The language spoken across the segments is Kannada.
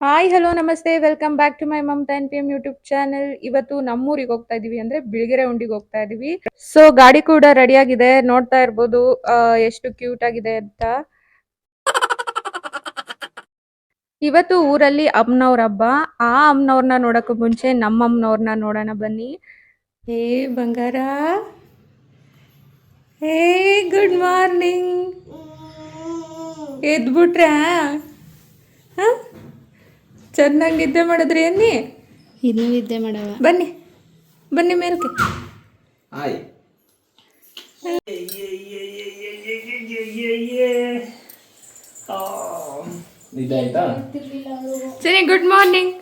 ಹಾಯ್ ಹಲೋ ನಮಸ್ತೆ. Welcome back to my Mamata N P M YouTube channel ಇವತ್ತು ನಮ್ಮೂರಿಗೆ ಹೋಗ್ತಾ ಇದೀವಿ ಅಂದ್ರೆ ಬಿಳಿಗೆರೆ ಉಂಡಿಗೆ ಹೋಗ್ತಾ ಇದೀವಿ. ಸೊ ಗಾಡಿ ಕೂಡ ರೆಡಿ ಆಗಿದೆ. ನೋಡ್ತಾ ಇರ್ಬೋದು. ಎಷ್ಟು ಕ್ಯೂಟ್ ಆಗಿದೆ ಅಂತ. ಇವತ್ತು ಊರಲ್ಲಿ ಅಮ್ಮನವ್ರ ಹಬ್ಬ. ಆ ಅಮ್ಮನವ್ರನ್ನ ನೋಡಕ್ಕೂ ಮುಂಚೆ ನಮ್ಮ ಅಮ್ಮನವ್ರನ್ನ ನೋಡೋಣ ಬನ್ನಿ. ಹೇ ಬಂಗಾರ. ಹೇ ಗುಡ್ ಮಾರ್ನಿಂಗ್ ಎದ್ಬಿಟ್ರಾ ಚೆನ್ನಾಗಿ ನಿದ್ದೆ ಮಾಡಿದ್ರಿ ಅನ್ನಿ ಇನ್ನೂ ನಿದ್ದೆ ಮಾಡವ. ಬನ್ನಿ ಬನ್ನಿ ಮೇಲ್ಕೆ. ನಿದ್ದೆ ಆಯ್ತಾ? ಸರಿ good morning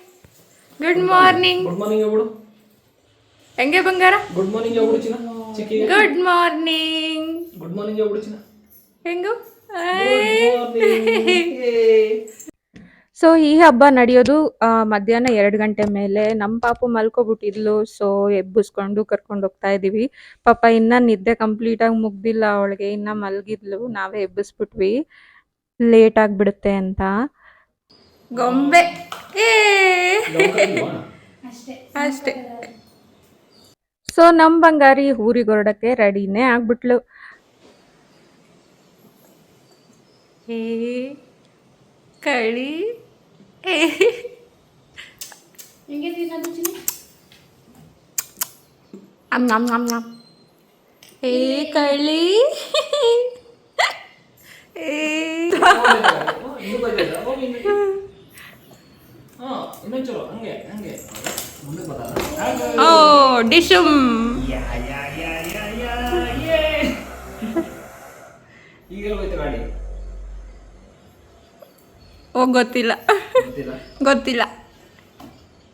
good morning good morning ಹೇಳ್ಬಿಡು ಹೆಂಗೆ ಬಂಗಾರ? ಗುಡ್ ಮಾರ್ನಿಂಗ್ ಹೇಳ್ಬಿಡು ಚಿನ್ನ. ಗುಡ್ ಮಾರ್ನಿಂಗ್ ಗುಡ್ ಮಾರ್ನಿಂಗ್ ಹೇಳ್ಬಿಡು ಚಿನ್ನ. ಹೆಂಗು? ಮಾರ್ನಿಂಗ್ ಸೊ ಈ ಹಬ್ಬ ನಡೆಯೋದು ಆ, ಮಧ್ಯಾಹ್ನ ಎರಡು ಗಂಟೆ ಮೇಲೆ ನಮ್ಮ ಪಾಪು ಮಲ್ಕೊಬಿಟ್ಟಿದ್ಲು. ಸೊ ಎಬ್ಬಿಸ್ಕೊಂಡು ಕರ್ಕೊಂಡು ಹೋಗ್ತಾ ಇದೀವಿ. ಪಾಪ ಇನ್ನ ನಿದ್ದೆ ಕಂಪ್ಲೀಟ್ ಆಗಿ ಮುಗ್ದಿಲ್ಲ. ಅವಳಿಗೆ ಇನ್ನ ಮಲ್ಗಿದ್ಲು. ನಾವೇ ಎಬ್ಬಿಸ್ಬಿಟ್ವಿ. ಲೇಟ್ ಆಗ್ಬಿಡುತ್ತೆ ಅಂತ. ಗೊಂಬೆ. ಏ. ಅಷ್ಟೇ. ಸೊ ನಮ್ ಬಂಗಾರಿ ಊರಿಗೆ ಹೊರಡಕ್ಕೆ ರೆಡಿನೇ ಆಗ್ಬಿಟ್ಲು. ಏ ಕಳಿ eh, sini, oh disum, ya oh gak tila. ಗೊತ್ತಿಲ್ಲ.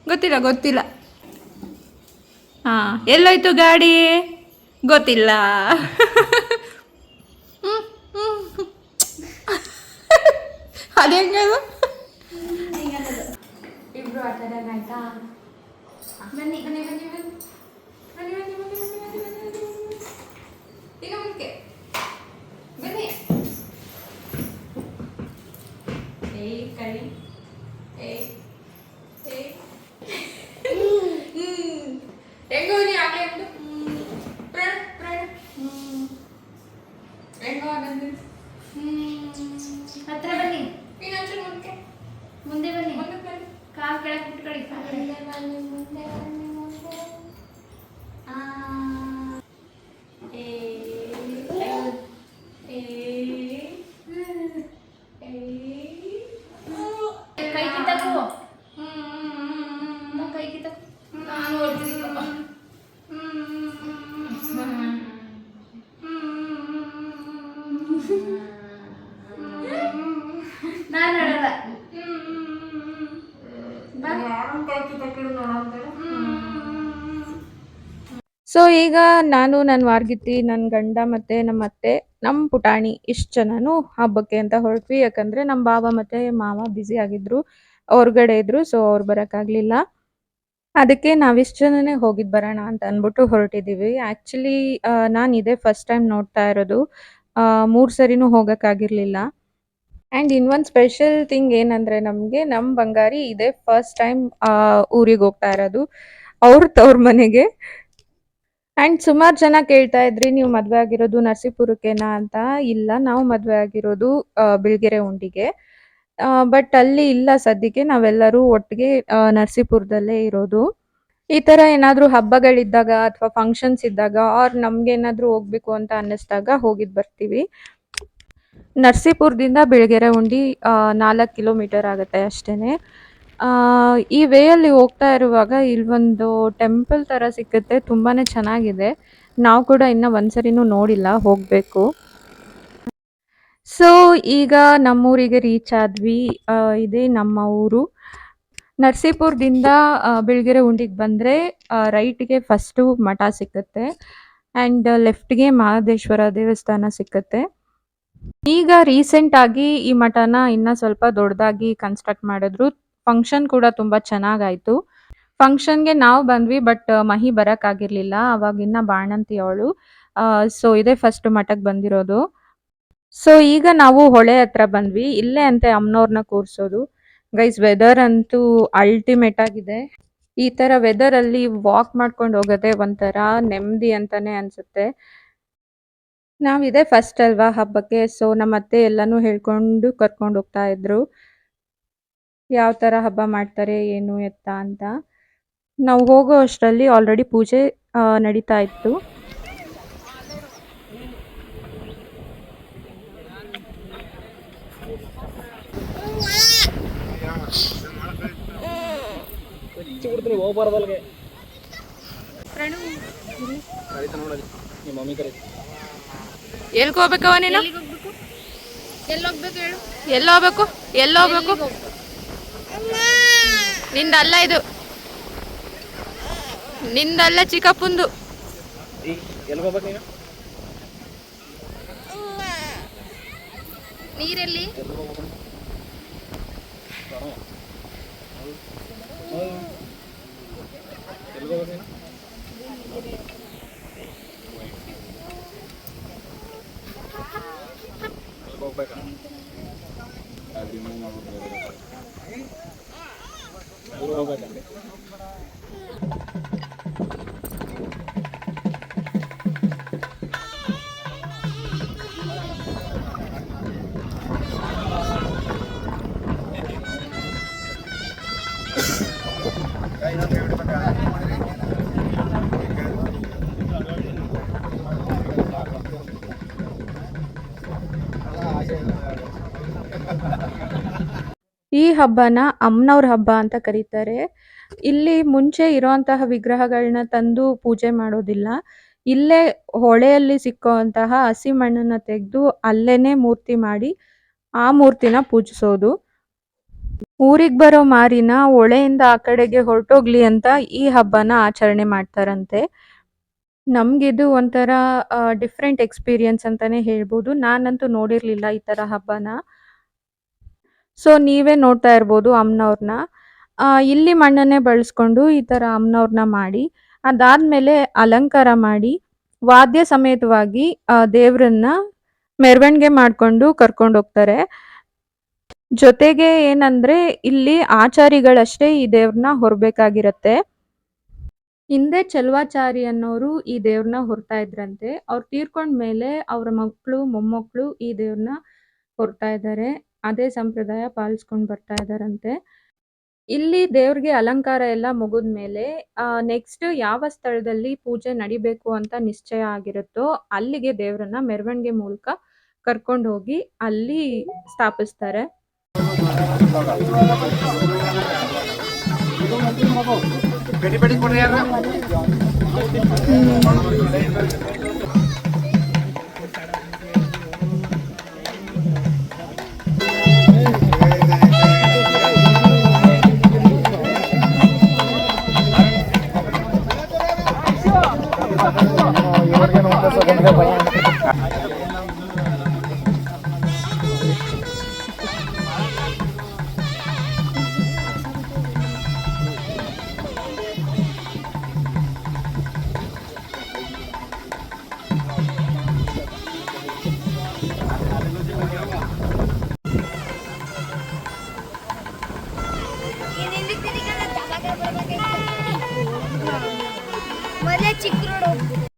ಗೊತ್ತಿಲ್ಲ. ಗೊತ್ತಿಲ್ಲ ಹಾ ಎಲ್ಲೋಯ್ತು ಗಾಡಿ? ಗೊತ್ತಿಲ್ಲ. రెండు ప్రణ్ ప్రణ్ రెండో ఆనందం ಹತ್ರ ಬನ್ನಿ ಇನ್ನೊಂಚೂರು ಮುಂದೆ ಮುಂದೆ ಬನ್ನಿ ಮುಂದೆ ಬನ್ನಿ ಕಾಲು ಕೆಳಗೆ ಬಿಟ್ಕೊಳ್ಳಿ ಮುಂದೆ ಬನ್ನಿ ಮುಂದೆ ಬನ್ನಿ ಸೊ ಈಗ ನಾನು ನನ್ನ ವಾರ್ಗಿತ್ತಿ ನನ್ನ ಗಂಡ ಮತ್ತೆ ನಮ್ಮ ಅತ್ತೆ ನಮ್ಮ ಪುಟಾಣಿ ಇಷ್ಟು ಜನನು ಹಬ್ಬಕ್ಕೆ ಅಂತ ಹೊರಟ್ವಿ. ಯಾಕಂದ್ರೆ ನಮ್ಮ ಬಾವ ಮತ್ತೆ ಮಾವ ಬ್ಯುಸಿ ಆಗಿದ್ರು, ಹೊರ್ಗಡೆ ಇದ್ರು ಸೊ ಅವ್ರು ಬರೋಕ್ಕಾಗಲಿಲ್ಲ. ಅದಕ್ಕೆ ನಾವಿಷ್ಟು ಜನನೇ ಹೋಗಿದ್ದು ಬರೋಣ ಅಂತ ಅಂದ್ಬಿಟ್ಟು ಹೊರಟಿದ್ದೀವಿ ಆ್ಯಕ್ಚುಲಿ ನಾನು ಇದೇ ಫಸ್ಟ್ ಟೈಮ್ ನೋಡ್ತಾ ಇರೋದು. ಮೂರು ಸರಿನೂ ಹೋಗೋಕ್ಕಾಗಿರಲಿಲ್ಲ. ಆ್ಯಂಡ್ ಇನ್ನೊಂದು ಸ್ಪೆಷಲ್ ಥಿಂಗ್ ಏನಂದರೆ ನಮಗೆ ನಮ್ಮ ಬಂಗಾರಿ ಇದೇ ಫಸ್ಟ್ ಟೈಮ್ ಊರಿಗೆ ಹೋಗ್ತಾ ಇರೋದು. ಅವ್ರ ತವ್ರ ಮನೆಗೆ. ಆ್ಯಂಡ್ ಸುಮಾರು ಜನ ಕೇಳ್ತಾ ಇದ್ರಿ, ನೀವು ಮದುವೆ ಆಗಿರೋದು ನರಸೀಪುರಕ್ಕೇನಾ ಅಂತ? ಇಲ್ಲ, ನಾವು ಮದುವೆ ಆಗಿರೋದು ಬಿಳ್ಗೆರೆ ಉಂಡಿಗೆ. ಬಟ್ ಅಲ್ಲಿ ಇಲ್ಲ ಸದ್ಯಕ್ಕೆ, ನಾವೆಲ್ಲರೂ ಒಟ್ಟಿಗೆ ನರಸೀಪುರದಲ್ಲೇ ಇರೋದು. ಈ ಥರ ಏನಾದರೂ ಹಬ್ಬಗಳಿದ್ದಾಗ ಅಥವಾ ಫಂಕ್ಷನ್ಸ್ ಇದ್ದಾಗ ಆರ್ ನಮ್ಗೇನಾದರೂ ಹೋಗ್ಬೇಕು ಅಂತ ಅನ್ನಿಸ್ದಾಗ ಹೋಗಿದ್ದು ಬರ್ತೀವಿ. ನರಸೀಪುರದಿಂದ ಬಿಳ್ಗೆರೆ ಉಂಡಿ ನಾಲ್ಕು ಕಿಲೋಮೀಟರ್ ಆಗುತ್ತೆ ಅಷ್ಟೇ ಈ ವೇಯಲ್ಲಿ ಹೋಗ್ತಾ ಇರುವಾಗ ಇಲ್ಲೊಂದು ಟೆಂಪಲ್ ಥರ ಸಿಕ್ಕುತ್ತೆ, ತುಂಬಾನೇ ಚೆನ್ನಾಗಿದೆ. ನಾವು ಕೂಡ ಇನ್ನೂ ಒಂದ್ಸರಿನೂ ನೋಡಿಲ್ಲ, ಹೋಗಬೇಕು. ಸೊ ಈಗ ನಮ್ಮೂರಿಗೆ ರೀಚ್ ಆದ್ವಿ. ಇದೇ ನಮ್ಮ ಊರು. ನರಸೀಪುರದಿಂದ ಬಿಳ್ಗೆರೆ ಉಂಡಿಗೆ ಬಂದರೆ ರೈಟ್ಗೆ ಫಸ್ಟು ಮಠ ಸಿಕ್ಕತ್ತೆ. ಆ್ಯಂಡ್ ಲೆಫ್ಟ್ಗೆ ಮಹದೇಶ್ವರ ದೇವಸ್ಥಾನ ಸಿಕ್ಕತ್ತೆ. ಈಗ ರೀಸೆಂಟ್ ಆಗಿ ಈ ಮಠನ ಇನ್ನ ಸ್ವಲ್ಪ ದೊಡ್ಡದಾಗಿ ಕನ್ಸ್ಟ್ರಕ್ಟ್ ಮಾಡಿದ್ರು. ಫಂಕ್ಷನ್ ಕೂಡ ತುಂಬಾ ಚೆನ್ನಾಗಾಯ್ತು. ಫಂಕ್ಷನ್ಗೆ ನಾವು ಬಂದ್ವಿ ಬಟ್ ಮಹಿ ಬರಕ್ಕಾಗಿರ್ಲಿಲ್ಲ. ಅವಾಗಿನ್ನ ಬಾಣಂತಿ ಅವಳು. ಸೊ ಇದೇ ಫಸ್ಟ್ ಮಠಕ್ಕೆ ಬಂದಿರೋದು. ಸೊ ಈಗ ನಾವು ಹೊಳೆ ಹತ್ರ ಬಂದ್ವಿ. ಇಲ್ಲೇ ಅಂತೆ ಅಮ್ಮನವ್ರನ್ನ ಕೂರ್ಸೋದು. ಗೈಸ್ ವೆದರ್ ಅಂತೂ ಅಲ್ಟಿಮೇಟ್ ಆಗಿದೆ. ಈ ತರ ವೆದರ್ ಅಲ್ಲಿ ವಾಕ್ ಮಾಡ್ಕೊಂಡು ಹೋಗೋದೇ ಒಂಥರ ನೆಮ್ಮದಿ ಅಂತಾನೆ ಅನ್ಸುತ್ತೆ. ನಾವಿದೆ ಫಸ್ಟ್ ಅಲ್ವಾ ಹಬ್ಬಕ್ಕೆ? ಸೊ ನಮ್ಮ ಅತ್ತೆ ಎಲ್ಲಾನು ಹೇಳ್ಕೊಂಡು ಕರ್ಕೊಂಡು ಹೋಗ್ತಾ ಇದ್ರು. ಯಾವ ತರ ಹಬ್ಬ ಮಾಡ್ತಾರೆ, ಏನು ಎತ್ತ ಅಂತ. ನಾವು ಹೋಗೋ ಅಷ್ಟರಲ್ಲಿ ಆಲ್ರೆಡಿ ಪೂಜೆ ನಡೀತಾ ಇತ್ತು. ಎಲ್ಲಿ ಹೋಗ್ಬೇಕವ ನೀನು? ಎಲ್ಲ ಹೋಗ್ಬೇಕು? ಎಲ್ಲ ಹೋಗ್ಬೇಕು? ನಿಂದಲ್ಲ ಇದು. ನಿಂದಲ್ಲ ಚಿಕ್ಕಪ್ಪಂದು. ನೀರೆಲ್ಲಿ? ಹೋಗ್ಬೇಕು? ಎಲ್ಲಿ ಹೋಗ್ಬೇಕು ನೀನು ಎಲ್ಲಿ ಈ ಹಬ್ಬನ ಅಮ್ಮನವ್ರ ಹಬ್ಬ ಅಂತ ಕರೀತಾರೆ. ಇಲ್ಲಿ ಮುಂಚೆ ಇರುವಂತಹ ವಿಗ್ರಹಗಳನ್ನ ತಂದು ಪೂಜೆ ಮಾಡೋದಿಲ್ಲ. ಇಲ್ಲೇ ಹೊಳೆಯಲ್ಲಿ ಸಿಕ್ಕುವಂತಹ ಹಸಿ ಮಣ್ಣನ್ನ ತೆಗೆದು ಅಲ್ಲೇನೆ ಮೂರ್ತಿ ಮಾಡಿ ಆ ಮೂರ್ತಿನ ಪೂಜಿಸೋದು. ಊರಿಗೆ ಬರೋ ಮಾರಿನ ಹೊಳೆಯಿಂದ ಆ ಕಡೆಗೆ ಹೊರಟೋಗ್ಲಿ ಅಂತ ಈ ಹಬ್ಬನ ಆಚರಣೆ ಮಾಡ್ತಾರಂತೆ. ನಮ್ಗಿದು ಒಂಥರ ಡಿಫ್ರೆಂಟ್ ಎಕ್ಸ್ಪೀರಿಯನ್ಸ್ ಅಂತಾನೆ ಹೇಳ್ಬೋದು. ನಾನಂತೂ ನೋಡಿರ್ಲಿಲ್ಲ ಈ ತರ ಹಬ್ಬನ. ಸೊ ನೀವೇ ನೋಡ್ತಾ ಇರ್ಬೋದು ಅಮ್ಮನವ್ರನ್ನ ಇಲ್ಲಿ ಮಣ್ಣನ್ನೇ ಬಳಸ್ಕೊಂಡು ಈ ತರ ಅಮ್ಮನವ್ರನ್ನ ಮಾಡಿ, ಅದಾದಮೇಲೆ ಅಲಂಕಾರ ಮಾಡಿ, ವಾದ್ಯ ಸಮೇತವಾಗಿ ದೇವ್ರನ್ನ ಮೆರವಣಿಗೆ ಮಾಡ್ಕೊಂಡು ಕರ್ಕೊಂಡು ಹೋಗ್ತಾರೆ. ಜೊತೆಗೆ ಏನಂದ್ರೆ, ಇಲ್ಲಿ ಆಚಾರಿಗಳಷ್ಟೇ ಈ ದೇವ್ರನ್ನ ಹೊರಬೇಕಾಗಿರತ್ತೆ. ಹಿಂದೆ ಚಲುವಾಚಾರಿ ಅನ್ನೋರು ಈ ದೇವ್ರನ್ನ ಹೊರ್ತಾ ಇದ್ರಂತೆ. ಅವ್ರು ತೀರ್ಕೊಂಡ್ಮೇಲೆ ಅವರ ಮಕ್ಕಳು ಮೊಮ್ಮಕ್ಕಳು ಈ ದೇವ್ರನ್ನ ಹೊರ್ತಾ ಇದ್ದಾರೆ ಅದೇ ಸಂಪ್ರದಾಯ ಪಾಲಿಸ್ಕೊಂಡು ಬರ್ತಾ ಇದಾರಂತೆ. ಇಲ್ಲಿ ದೇವ್ರಿಗೆ ಅಲಂಕಾರ ಎಲ್ಲ ಮುಗಿದ ಮೇಲೆ ನೆಕ್ಸ್ಟ್ ಯಾವ ಸ್ಥಳದಲ್ಲಿ ಪೂಜೆ ನಡಿಬೇಕು ಅಂತ ನಿಶ್ಚಯ ಆಗಿರುತ್ತೋ ಅಲ್ಲಿಗೆ ದೇವ್ರನ್ನ ಮೆರವಣಿಗೆ ಮೂಲಕ ಕರ್ಕೊಂಡು ಹೋಗಿ ಅಲ್ಲಿ ಸ್ಥಾಪಿಸ್ತಾರೆ. ಮೊದಲೇ ಚಿಕ್ಕ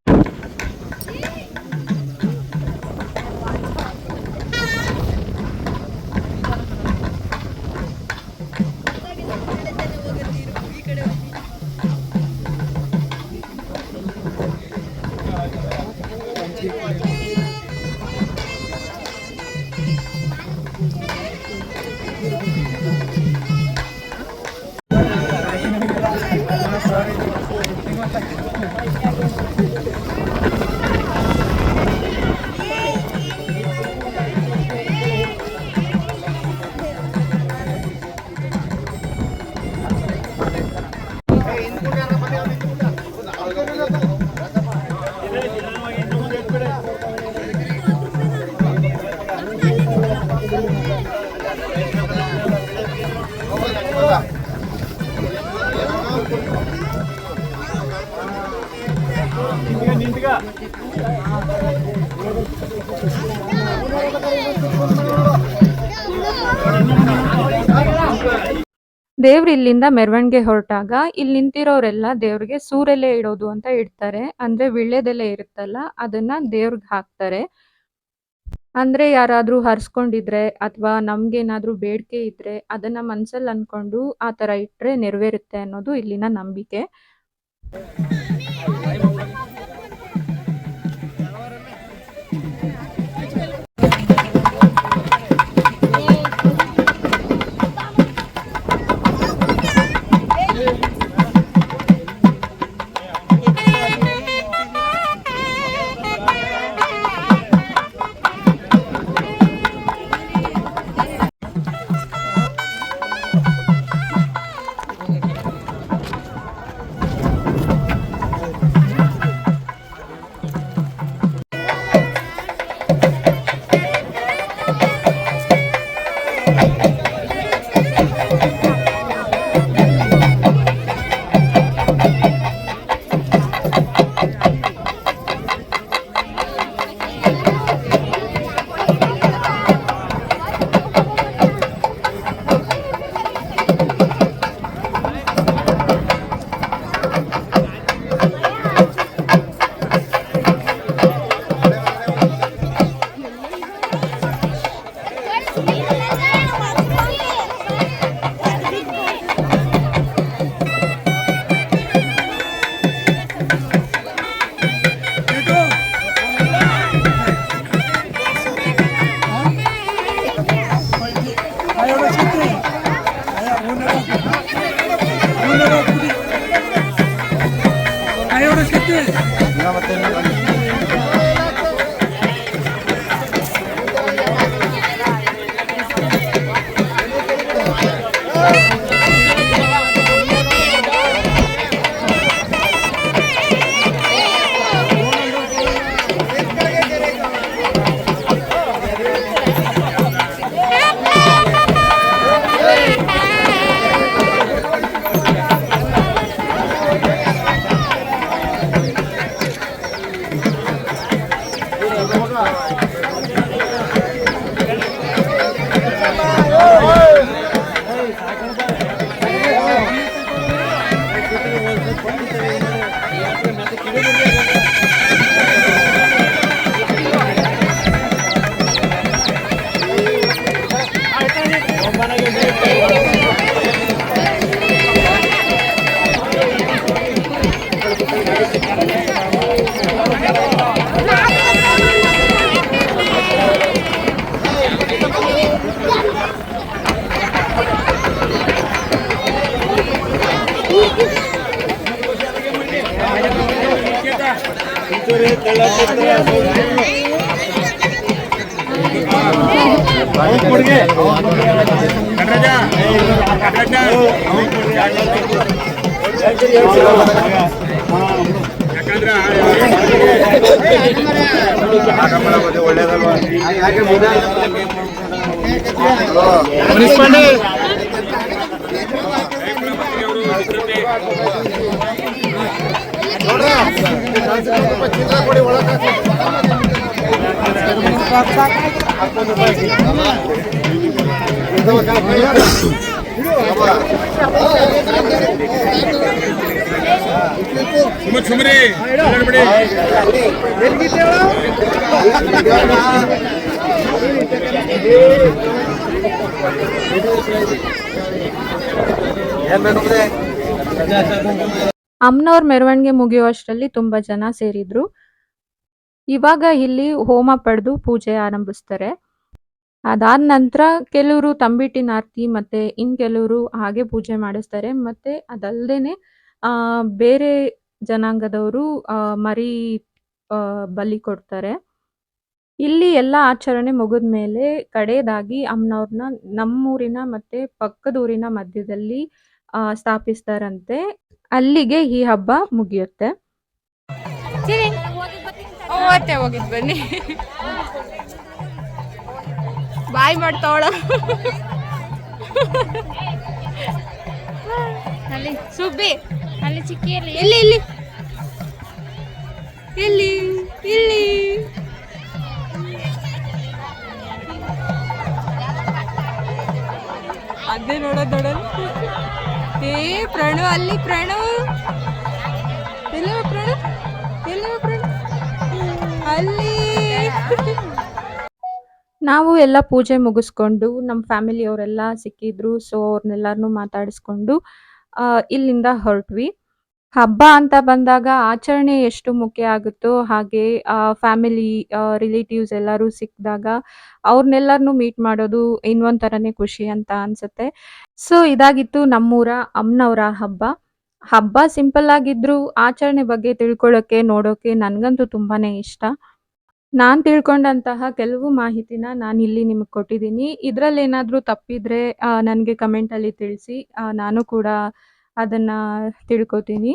ದೇವ್ರು ಇಲ್ಲಿಂದ ಮೆರವಣಿಗೆ ಹೊರಟಾಗ ಇಲ್ಲಿ ನಿಂತಿರೋರೆಲ್ಲ ದೇವ್ರಿಗೆ ಸೂರೆಲೆ ಇಡೋದು ಅಂತ ಇಡ್ತಾರೆ. ಅಂದ್ರೆ ವಿಳ್ಯದೆಲೆ ಇರುತ್ತಲ್ಲ, ಅದನ್ನ ದೇವ್ರಿಗೆ ಹಾಕ್ತಾರೆ. ಅಂದ್ರೆ ಯಾರಾದ್ರೂ ಹರ್ಸ್ಕೊಂಡಿದ್ರೆ ಅಥವಾ ನಮ್ಗೇನಾದ್ರೂ ಬೇಡಿಕೆ ಇದ್ರೆ ಅದನ್ನ ಮನ್ಸಲ್ಲಿ ಅನ್ಕೊಂಡು ಆ ತರ ಇಟ್ರೆ ನೆರವೇರುತ್ತೆ ಅನ್ನೋದು ಇಲ್ಲಿನ ನಂಬಿಕೆ. ಹುಡುಗಿ ಕಟರಾಜ ಕಟರಾಜ ಸುಮ್ರಿ ಬಿಡಿ ಅಮ್ಮನವ್ರ ಮೆರವಣಿಗೆ ಮುಗಿಯುವಷ್ಟರಲ್ಲಿ ತುಂಬಾ ಜನ ಸೇರಿದ್ರು. ಇವಾಗ ಇಲ್ಲಿ ಹೋಮ ಪಡೆದು ಪೂಜೆ ಆರಂಭಿಸ್ತಾರೆ. ಅದಾದ ನಂತರ ಕೆಲವರು ತಂಬಿಟ್ಟಿನ ಆರತಿ ಮತ್ತೆ ಇನ್ ಕೆಲವರು ಹಾಗೆ ಪೂಜೆ ಮಾಡಿಸ್ತಾರೆ. ಮತ್ತೆ ಅದಲ್ಲದೇನೆ ಆ, ಬೇರೆ ಜನಾಂಗದವರು ಮರಿ ಬಲಿ ಕೊಡ್ತಾರೆ. ಇಲ್ಲಿ ಎಲ್ಲ ಆಚರಣೆ ಮುಗಿದ ಮೇಲೆ ಕಡೆಯದಾಗಿ ಅಮ್ಮನವ್ರನ್ನ ನಮ್ಮೂರಿನ ಮತ್ತೆ ಪಕ್ಕದೂರಿನ ಮಧ್ಯದಲ್ಲಿ ಸ್ಥಾಪಿಸ್ತಾರಂತೆ. ಅಲ್ಲಿಗೆ ಈ ಹಬ್ಬ ಮುಗಿಯುತ್ತೆ. ಬನ್ನಿ. ಬಾಯ್ ಮಾಡ್ತಾವಳ. ಅಲ್ಲಿ ಸುಬ್ಬಿ, ಅಲ್ಲಿ ಚಿಕ್ಕಿಯಲ್ಲಿ. ಇಲ್ಲಿ ಇಲ್ಲಿ? ಇಲ್ಲಿ ಇಲ್ಲಿ? ಅದೇ ನೋಡೋದು ನೋಡೋದು ಏ ಪ್ರಣು ಅಲ್ಲಿ ಪ್ರಣು ಎಲ್ಲ ಪ್ರಣು ಎಲ್ಲ ಪ್ರಣು ಅಲ್ಲಿ. ನಾವು ಎಲ್ಲ ಪೂಜೆ ಮುಗಿಸ್ಕೊಂಡು ನಮ್ಮ ಫ್ಯಾಮಿಲಿಯವರೆಲ್ಲ ಸಿಕ್ಕಿದ್ರು, ಸೊ ಅವ್ರನ್ನೆಲ್ಲರನ್ನೂ ಮಾತಾಡಿಸ್ಕೊಂಡು ಇಲ್ಲಿಂದ ಹೊರಟ್ವಿ. ಹಬ್ಬ ಅಂತ ಬಂದಾಗ ಆಚರಣೆ ಎಷ್ಟು ಮುಖ್ಯ ಆಗುತ್ತೋ ಹಾಗೆ ಫ್ಯಾಮಿಲಿ ರಿಲೇಟಿವ್ಸ್ ಎಲ್ಲರೂ ಸಿಕ್ಕಿದಾಗ ಅವ್ರನ್ನೆಲ್ಲರನ್ನೂ ಮೀಟ್ ಮಾಡೋದು ಇನ್ನೊಂದು ಥರನೇ ಖುಷಿ ಅಂತ ಅನ್ಸುತ್ತೆ. ಸೊ ಇದಾಗಿತ್ತು ನಮ್ಮೂರ ಅಮ್ಮನವರ ಹಬ್ಬ. ಹಬ್ಬ ಸಿಂಪಲ್ ಆಗಿದ್ರು ಆಚರಣೆ ಬಗ್ಗೆ ತಿಳ್ಕೊಳ್ಳೋಕ್ಕೆ ನೋಡೋಕೆ ನನಗಂತೂ ತುಂಬಾನೇ ಇಷ್ಟ. ನಾನು ತಿಳ್ಕೊಂಡಂತಹ ಕೆಲವು ಮಾಹಿತಿನ ನಾನು ಇಲ್ಲಿ ನಿಮಗೆ ಕೊಟ್ಟಿದ್ದೀನಿ. ಇದರಲ್ಲಿ ಏನಾದರೂ ತಪ್ಪಿದ್ರೆ ನನಗೆ ಕಮೆಂಟಲ್ಲಿ ತಿಳಿಸಿ. ಆ, ನಾನು ಕೂಡ ಅದನ್ನು ತಿಳ್ಕೊತೀನಿ.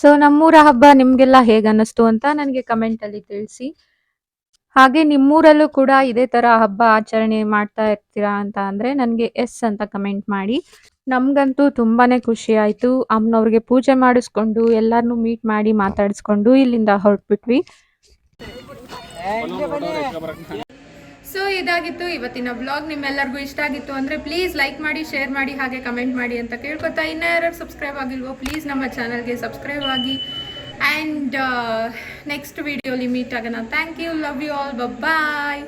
ಸೊ ನಮ್ಮೂರ ಹಬ್ಬ ನಿಮಗೆಲ್ಲ ಹೇಗೆ ಅನ್ನಿಸ್ತು ಅಂತ ನನಗೆ ಕಮೆಂಟಲ್ಲಿ ತಿಳಿಸಿ. ಹಾಗೆ ನಿಮ್ಮೂರಲ್ಲೂ ಕೂಡ ಇದೇ ತರ ಹಬ್ಬ ಆಚರಣೆ ಮಾಡ್ತಾ ಇರ್ತೀರಾ ಅಂತ ಅಂದ್ರೆ ನನಗೆ ಎಸ್ ಅಂತ ಕಮೆಂಟ್ ಮಾಡಿ. ನಮಗಂತೂ ತುಂಬಾನೇ ಖುಷಿ ಆಯಿತು. ಅಮ್ಮನವ್ರಿಗೆ ಪೂಜೆ ಮಾಡಿಸ್ಕೊಂಡು ಎಲ್ಲರನ್ನೂ ಮೀಟ್ ಮಾಡಿ ಮಾತಾಡಿಸ್ಕೊಂಡು ಇಲ್ಲಿಂದ ಹೊರಟ್ಬಿಟ್ವಿ. ಸೊ ಇದಾಗಿತ್ತು ಇವತ್ತಿನ ಬ್ಲಾಗ್ ನಿಮ್ಮೆಲ್ಲರಿಗೂ ಇಷ್ಟ ಆಗಿತ್ತು ಅಂದ್ರೆ ಪ್ಲೀಸ್ ಲೈಕ್ ಮಾಡಿ ಶೇರ್ ಮಾಡಿ ಹಾಗೆ ಕಮೆಂಟ್ ಮಾಡಿ ಅಂತ ಕೇಳ್ಕೊತಾ ಇನ್ನ ಯಾರು ಸಬ್ಸ್ಕ್ರೈಬ್ ಆಗಿಲ್ವೋ ಪ್ಲೀಸ್ ನಮ್ಮ ಚಾನಲ್ಗೆ ಸಬ್ಸ್ಕ್ರೈಬ್ ಆಗಿ. ಆ್ಯಂಡ್ ನೆಕ್ಸ್ಟ್ ವಿಡಿಯೋಲಿ ಮೀಟ್ ಆಗೋಣ. Thank you love you all bye